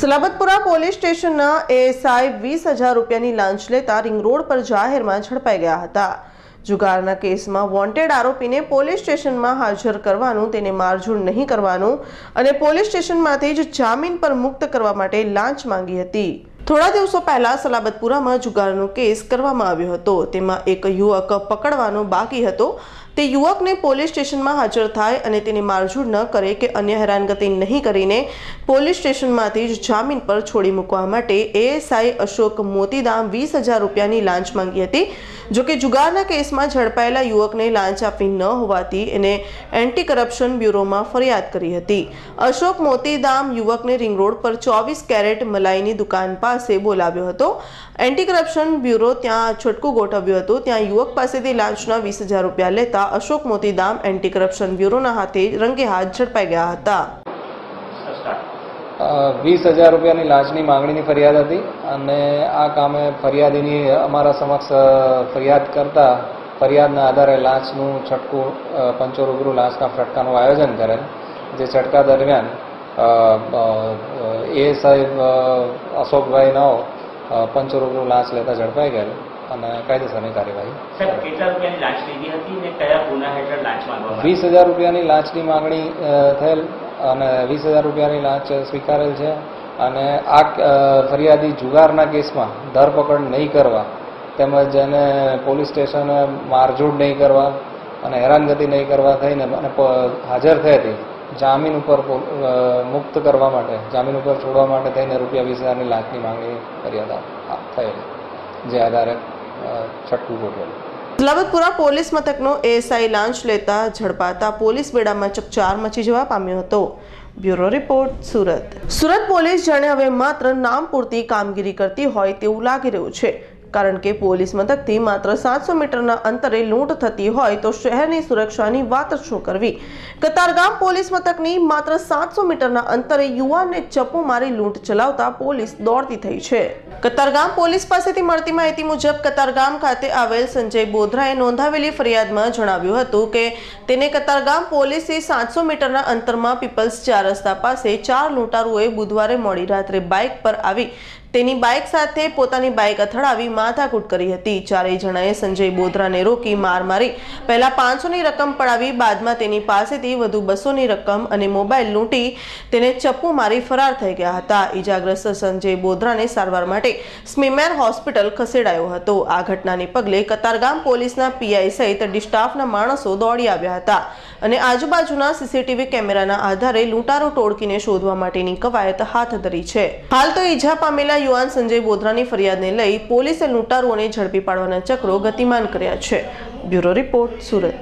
Salabatpura police સ્ટેશનના ASI વીસ હજાર રૂપિયાની લાંચ લેતા રિંગ રોડ પર જાહેરમાં ઝડપાઈ ગયા હતા. જુગારના કેસમાં વોન્ટેડ આરોપીને પોલીસ સ્ટેશનમાં હાજર કરવાનું, તેને મારઝૂડ નહીં કરવાનું અને પોલીસ સ્ટેશનમાંથી જ જામીન પર મુક્ત કરવા માટે લાંચ માંગી હતી. થોડા દિવસો પહેલા સલાબતપુરામાં જુગારનો કેસ કરવામાં આવ્યો હતો. તેમાં એક યુવક પકડવાનો બાકી હતો. તે યુવકને પોલીસ સ્ટેશનમાં હાજર થાય અને તેને મારઝૂડ ન કરે કે અન્ય હેરાનગતિ નહીં કરીને પોલીસ સ્ટેશનમાંથી જ જામીન પર છોડી મૂકવા માટે એએસઆઈ અશોક મોતીદામ વીસ હજાર રૂપિયાની લાંચ માંગી હતી. જોકે જુગારના કેસમાં ઝડપાયેલા યુવકને લાંચ આપી ન હોવાથી એને એન્ટી કરપ્શન બ્યુરોમાં ફરિયાદ કરી હતી. અશોક મોતીદામ યુવકને રિંગ રોડ પર ચોવીસ કેરેટ મલાઈની દુકાન પાસે બોલાવ્યો હતો. એન્ટી કરપ્શન બ્યુરો ત્યાં છટકું ગોઠવ્યું હતું. ત્યાં યુવક પાસેથી લાંચના વીસ હજાર રૂપિયા લેતા અશોક મોતીધામ એન્ટી કરપ્શન બ્યુરોના હાથે રંગે હાથ ઝડપાઈ ગયા હતા. વીસ હજાર રૂપિયાની લાંચની માંગણીની ફરિયાદ હતી અને આ કામે ફરિયાદીની અમારા સમક્ષ ફરિયાદ કરતા ફરિયાદના આધારે લાંચનું છટકું અ, પંચો રૂબરૂ લાંચના ફટકાનું આયોજન કરેલ જે છટકા દરમિયાન એ સાહેબ અશોકભાઈ નવ પંચરોગનું લાંચ લેતા ઝડપાઈ ગયેલ અને કાયદેસરની કાર્યવાહી વીસ હજાર રૂપિયાની લાંચની માંગણી થયેલ અને વીસ હજાર રૂપિયાની લાંચ સ્વીકારેલ છે. અને આ ફરિયાદી જુગારના કેસમાં ધરપકડ નહીં કરવા તેમજ એને પોલીસ સ્ટેશને મારઝૂડ નહીં કરવા અને હેરાનગતિ નહીં કરવા થઈને અને હાજર થઈ હતી. જામીન ઉપર મુક્ત કરવા માટે, જામીન ઉપર છોડવા માટે થઈને રૂપિયા વીસ હજારની લાંચની માંગણી ફરિયાદ થયેલી, જે આધારે છઠ્ઠું ગોઠવેલું. સલાબતપુરા પોલીસ મથકનો એએસઆઈ લાંચ લેતા ઝડપાતા પોલીસ બેડામાં ચકચાર મચી જવા પામ્યો હતો. Bureau report, Surat. Surat police જાણે હવે માત્ર નામ પૂરતી કામગીરી કરતી હોય તેવું લાગી રહ્યું છે. કારણ કે પોલીસ મથકથી માત્ર સાતસો મીટરના અંતરે લૂંટ થતી હોય તો શહેરની સુરક્ષાની વાત શું કરવી? કતારગામ પોલીસ મથકની માત્ર સાતસો મીટરના અંતરે યુવાનને ચપ્પુ મારી લૂંટ ચલાવતા પોલીસ દોડતી થઈ છે. કતારગામ પોલીસ પાસેથી મળતી માહિતી મુજબ કતારગામ ખાતે આવેલ સંજય બોધરાએ નોંધાવેલી ફરિયાદમાં જણાવ્યું હતું કે તેને કતારગામ પોલીસે સાતસો મીટરના અંતરમાં પીપલ્સ ચાર રસ્તા પાસે ચાર લૂંટારુઓએ બુધવારે મોડી રાત્રે બાઇક પર આવી તેની બાઇક સાથે પોતાની બાઇક અથડાવી માથાકૂટ કરી હતી. ચારેય જણાએ સંજય બોધરાને રોકી માર મારી. પહેલા પાંચસોની રકમ પડાવી, બાદમાં તેની પાસેથી વધુ બસોની રકમ અને મોબાઈલ લૂંટી તેને ચપ્પુ મારી ફરાર થઈ ગયા હતા. ઈજાગ્રસ્ત સંજય બોધરાને સારવાર માટે સ્મીમેર હોસ્પિટલ ખસેડાયો હતો. આ ઘટનાને પગલે કતારગામ પોલીસના પીઆઈ સહિત સ્ટાફના માણસો દોડી આવ્યા હતા અને આજુબાજુના સીસીટીવી કેમેરાના આધારે લૂંટારો ટોળકીને શોધવા માટેની કવાયત હાથ ધરી છે. હાલ તો ઈજા પામેલા યુવાન સંજય બોધરાની ફરિયાદને લઈ પોલીસે લૂંટારુઓને ઝડપી પાડવાના ચક્રો ગતિમાન કર્યા છે. Bureau report Surat.